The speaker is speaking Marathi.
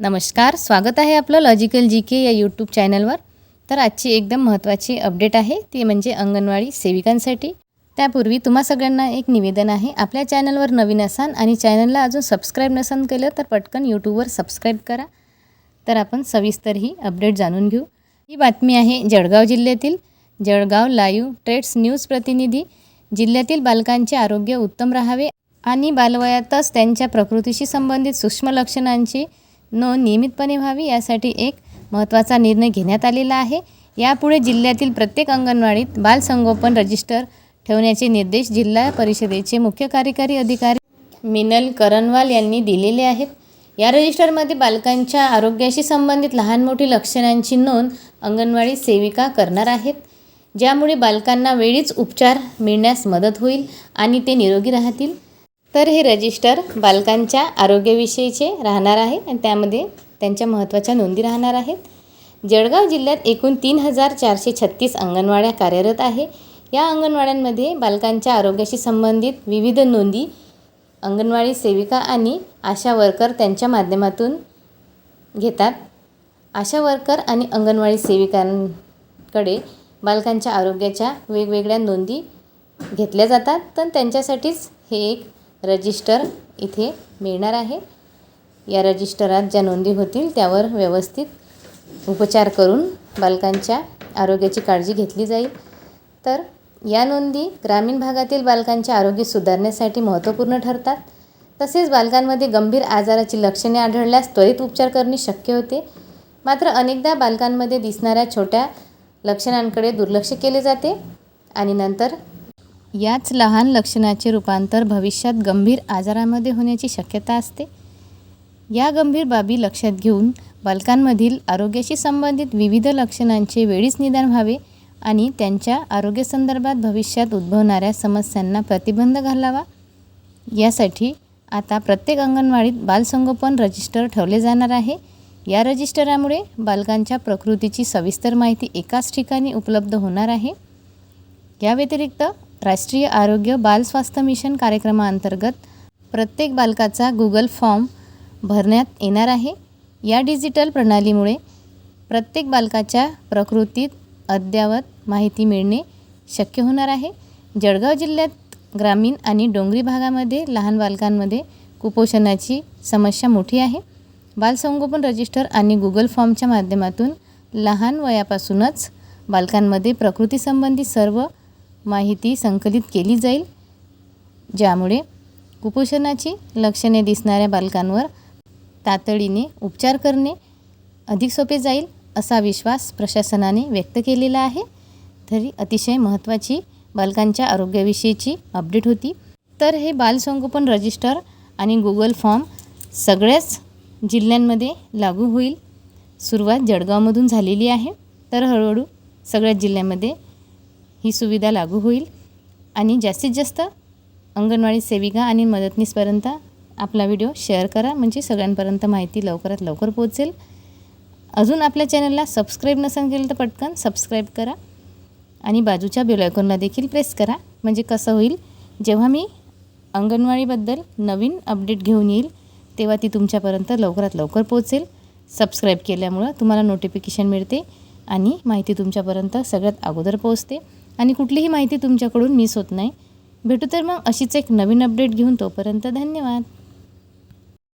नमस्कार स्वागत आहे आपलं लॉजिकल जी के या यूट्यूब चॅनलवर तर आजची एकदम महत्त्वाची अपडेट आहे ती म्हणजे अंगणवाडी सेविकांसाठी. त्यापूर्वी तुम्हा सगळ्यांना एक निवेदन आहे आपल्या चॅनलवर नवीन असाल आणि चॅनलला अजून सबस्क्राईब नसन केलं तर पटकन यूट्यूबवर सबस्क्राईब करा. तर आपण सविस्तर ही अपडेट जाणून घेऊ. ही बातमी आहे जळगाव जिल्ह्यातील जळगाव लाईव्ह ट्रेड्स न्यूज प्रतिनिधी. जिल्ह्यातील बालकांचे आरोग्य उत्तम राहावे आणि बालवयातच त्यांच्या प्रकृतीशी संबंधित सूक्ष्म लक्षणांची नोंद नियमितपणे व्हावी यासाठी एक महत्त्वाचा निर्णय घेण्यात आलेला आहे. यापुढे जिल्ह्यातील प्रत्येक अंगणवाडीत बालसंगोपन रजिस्टर ठेवण्याचे निर्देश जिल्हा परिषदेचे मुख्य कार्यकारी अधिकारी मिनल करणवाल यांनी दिलेले आहेत. या रजिस्टरमध्ये बालकांच्या आरोग्याशी संबंधित लहान मोठी लक्षणांची नोंद अंगणवाडी सेविका करणार आहेत. ज्यामुळे बालकांना वेळीच उपचार मिळण्यास मदत होईल आणि ते निरोगी राहतील. तर हे रजिस्टर बालकांच्या आरोग्याविषयीचे राहणार आहे आणि त्यामध्ये त्यांच्या महत्त्वाच्या नोंदी राहणार आहेत. जळगाव जिल्ह्यात एकूण तीन हजार चारशे छत्तीस अंगणवाड्या कार्यरत आहे. या अंगणवाड्यांमध्ये बालकांच्या आरोग्याशी संबंधित विविध नोंदी अंगणवाडी सेविका आणि आशा वर्कर त्यांच्या माध्यमातून घेतात. आशा वर्कर आणि अंगणवाडी सेविकांकडे बालकांच्या आरोग्याच्या वेगवेगळ्या नोंदी घेतल्या जातात. तर त्यांच्यासाठीच हे एक रजिस्टर इथे मिळणार आहे. या रजिस्टरात ज्या नोंदी होतील त्यावर व्यवस्थित उपचार करून बालकांच्या आरोग्याची काळजी घेतली जाईल. तर या नोंदी ग्रामीण भागातील बालकांचे आरोग्य सुधारण्यासाठी महत्त्वपूर्ण ठरतात. तसेच बालकांमध्ये गंभीर आजाराची लक्षणे आढळल्यास त्वरित उपचार करणे शक्य होते. मात्र अनेकदा बालकांमध्ये दिसणाऱ्या छोट्या लक्षणांकडे दुर्लक्ष केले जाते आणि नंतर याच लहान लक्षणाचे रूपांतर भविष्यात गंभीर आजारामध्ये होण्याची शक्यता असते. या गंभीर बाबी लक्षात घेऊन बालकांमधील आरोग्याशी संबंधित विविध लक्षणांचे वेळीच निदान व्हावे आणि त्यांच्या आरोग्यसंदर्भात भविष्यात उद्भवणाऱ्या समस्यांना प्रतिबंध घालावा. यासाठी आता प्रत्येक अंगणवाडीत बालसंगोपन रजिस्टर ठेवले जाणार आहे. या रजिस्टरामुळे बालकांच्या प्रकृतीची सविस्तर माहिती एकाच ठिकाणी उपलब्ध होणार आहे. या व्यतिरिक्त राष्ट्रीय आरोग्य बाल स्वास्थ्य मिशन कार्यक्रमाअंतर्गत प्रत्येक बालकाचा गुगल फॉर्म भरण्यात येणार आहे. या डिजिटल प्रणालीमुळे प्रत्येक बालकाच्या प्रकृतीत अद्ययावत माहिती मिळणे शक्य होणार आहे. जळगाव जिल्ह्यात ग्रामीण आणि डोंगरी भागामध्ये लहान बालकांमध्ये कुपोषणाची समस्या मोठी आहे. बालसंगोपन रजिस्टर आणि गुगल फॉर्मच्या माध्यमातून लहान वयापासूनच बालकांमध्ये प्रकृतीसंबंधी सर्व माहिती संकलित केली जाईल ज्यामुळे कुपोषणाची लक्षणे दिसणाऱ्या बालकांवर तातडीने उपचार करणे अधिक सोपे जाईल असा विश्वास प्रशासनाने व्यक्त केलेला आहे. तरी अतिशय महत्त्वाची बालकांच्या आरोग्याविषयीची अपडेट होती. तर हे बालसंगोपन रजिस्टर आणि गुगल फॉर्म सगळ्याच जिल्ह्यांमध्ये लागू होईल. सुरुवात जळगावमधून झालेली आहे. तर हळूहळू सगळ्याच जिल्ह्यामध्ये ही सुविधा लागू होईल. आणि जास्तीत जास्त अंगणवाडी सेविका आणि मदतनीसपर्यंत आपला व्हिडिओ शेअर करा. म्हणजे सगळ्यांपर्यंत माहिती लवकरात लवकर पोहोचेल. अजून आपल्या चॅनलला सबस्क्राईब नसेल केलं तर पटकन सबस्क्राईब करा. आणि बाजूच्या बेलायकॉनला देखील प्रेस करा. म्हणजे कसं होईल जेव्हा मी अंगणवाडीबद्दल नवीन अपडेट घेऊन येईल तेव्हा ती तुमच्यापर्यंत लवकरात लवकर पोहोचेल. सबस्क्राईब केल्यामुळं तुम्हाला नोटिफिकेशन मिळते आणि माहिती तुमच्यापर्यंत सगळ्यात अगोदर पोहोचते. आणि कुठलीही माहिती तुमच्याकडून मिस होत नाही. भेटू तर मग अशीच एक नवीन अपडेट घेऊन तोपर्यंत धन्यवाद.